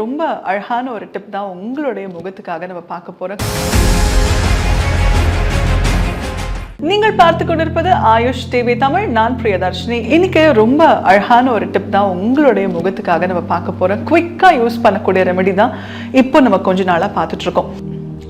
ரொம்ப அழகான ஒரு டிப் தான் உங்களுடைய முகத்துக்காக நம்ம பார்க்க போறோம். நீங்கள் பார்த்து கொண்டிருப்பது ஆயுஷ் டிவி தமிழ். நான் பிரியதர்ஷினி. இன்னைக்கு ரொம்ப அழகான ஒரு டிப் தான் உங்களுடைய முகத்துக்காக நம்ம பார்க்க போறோம். குவிக்காக யூஸ் பண்ணக்கூடிய ரெமெடி தான் இப்போ நம்ம கொஞ்ச நாளாக பார்த்துட்டு இருக்கோம்.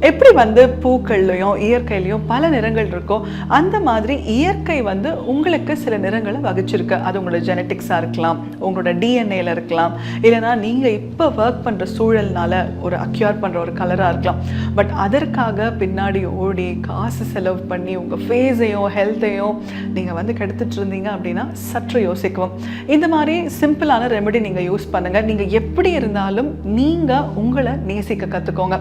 எப்படி வந்து பூக்கள்லையும் இயற்கையிலையும் பல நிறங்கள் இருக்கோ அந்த மாதிரி இயற்கை வந்து உங்களுக்கு சில நிறங்களை வகிச்சிருக்கு. அது உங்களோட ஜெனட்டிக்ஸாக இருக்கலாம் உங்களோட டிஎன்ஏல இருக்கலாம். இல்லைனா நீங்கள் இப்போ ஒர்க் பண்ணுற சூழல்னால ஒரு அக்யூர் பண்ணுற ஒரு கலராக இருக்கலாம். பட் அதற்காக பின்னாடி ஓடி காசு செலவு பண்ணி உங்கள் ஃபேஸையும் ஹெல்த்தையும் நீங்கள் வந்து கெடுத்துட்டு இருந்தீங்க அப்படின்னா சற்று யோசிக்கவும். இந்த மாதிரி சிம்பிளான ரெமெடி நீங்கள் யூஸ் பண்ணுங்கள் நீங்கள் எப்படி இருந்தாலும் நீங்கள் உங்களை நேசிக்க கற்றுக்கோங்க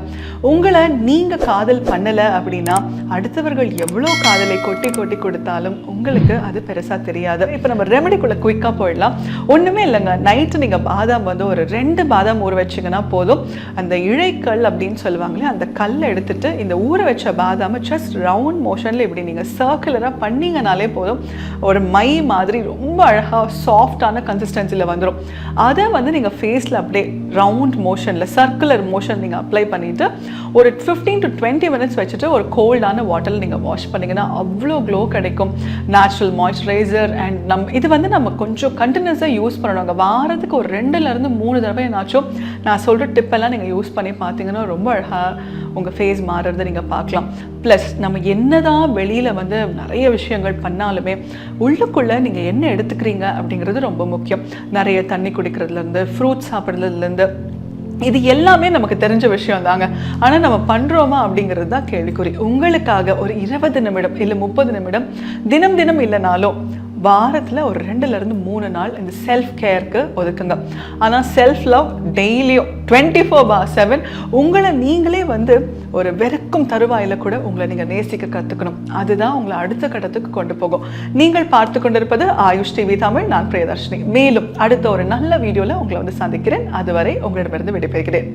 உங்களை நீங்கள் காதல் பண்ணலை அப்படின்னா அடுத்தவர்கள் எவ்வளோ காதலை கொட்டி கொட்டி கொடுத்தாலும் உங்களுக்கு அது பெருசாக தெரியாது. இப்போ நம்ம ரெமெடிக்குள்ளே குயிக்காக போயிடலாம். ஒன்றுமே இல்லைங்க. நைட்டு நீங்கள் பாதாம் வந்து ஒரு ரெண்டு பாதாம் ஊற வச்சிங்கன்னா போதும். அந்த இழைக்கல் அப்படின்னு சொல்லுவாங்களே அந்த கல்லை எடுத்துட்டு இந்த ஊற வச்ச பாதாமை ஜஸ்ட் ரவுண்ட் மோஷனில் இப்படி நீங்கள் சர்க்குலராக பண்ணிங்கனாலே போதும். ஒரு மை மாதிரி ரொம்ப அழகாக சாஃப்டான கன்சிஸ்டன்சியில் வந்துடும் அதை வந்து நீங்கள் ஃபேஸில் அப்படியே ரவுண்ட் மோஷனில் சர்க்குலர் மோஷன் நீங்கள் அப்ளை பண்ணிவிட்டு ஒரு ஃபிஃப்டீன் டு டுவெண்ட்டி மினிட்ஸ் வச்சுட்டு ஒரு கோல்டான வாட்டரில் நீங்கள் வாஷ் பண்ணிங்கன்னா அவ்வளோ க்ளோ கிடைக்கும். நேச்சுரல் மாய்ஸ்சரைசர் அண்ட் நம் இது வந்து நம்ம கொஞ்சம் கண்டினியூஸாக யூஸ் பண்ணணுங்க வாரத்துக்கு ஒரு ரெண்டுலேருந்து மூணு தடவை என்னாச்சும் நான் சொல்கிற டிப்பெல்லாம் நீங்கள் யூஸ் பண்ணி பார்த்தீங்கன்னா ரொம்ப அழகாக உங்கள் ஃபேஸ் மாறுறதை நீங்கள் பார்க்கலாம். ப்ளஸ் நம்ம என்ன தான் வெளியில் வந்து நிறைய விஷயங்கள் பண்ணாலுமே உள்ளுக்குள்ளே நீங்கள் என்ன எடுத்துக்கிறீங்க அப்படிங்கிறது ரொம்ப முக்கியம். நிறைய தண்ணி குடிக்கிறதுலேருந்து ஃப்ரூட்ஸ் சாப்பிட்றதுலேருந்து இது எல்லாமே நமக்கு தெரிஞ்ச விஷயம் தாங்க ஆனால் நம்ம பண்ணுறோமா அப்படிங்கிறது தான் கேள்விக்குறி. உங்களுக்காக ஒரு இருபது நிமிடம் இல்லை முப்பது நிமிடம் தினம் தினம் இல்லைனாலும் வாரத்தில் ஒரு ரெண்டுலேருந்து மூணு நாள் இந்த செல்ஃப் கேருக்கு ஒதுக்குங்க. ஆனால் செல்ஃப் லவ் டெய்லியும் டுவெண்ட்டி ஃபோர் பார் செவன் உங்களை நீங்களே வந்து ஒரு வெறுக்கும் தருவாயில் கூட உங்களை நீங்கள் நேசிக்க கற்றுக்கணும் அதுதான் உங்களை அடுத்த கட்டத்துக்கு கொண்டு போகும். நீங்கள் பார்த்து கொண்டிருப்பது ஆயுஷ் டிவி தமிழ். நான் பிரியதர்ஷினி. மேலும் அடுத்த ஒரு நல்ல வீடியோவில் உங்களை வந்து சந்திக்கிறேன். அதுவரை உங்களிடமிருந்து விடைபெறுகிறேன்.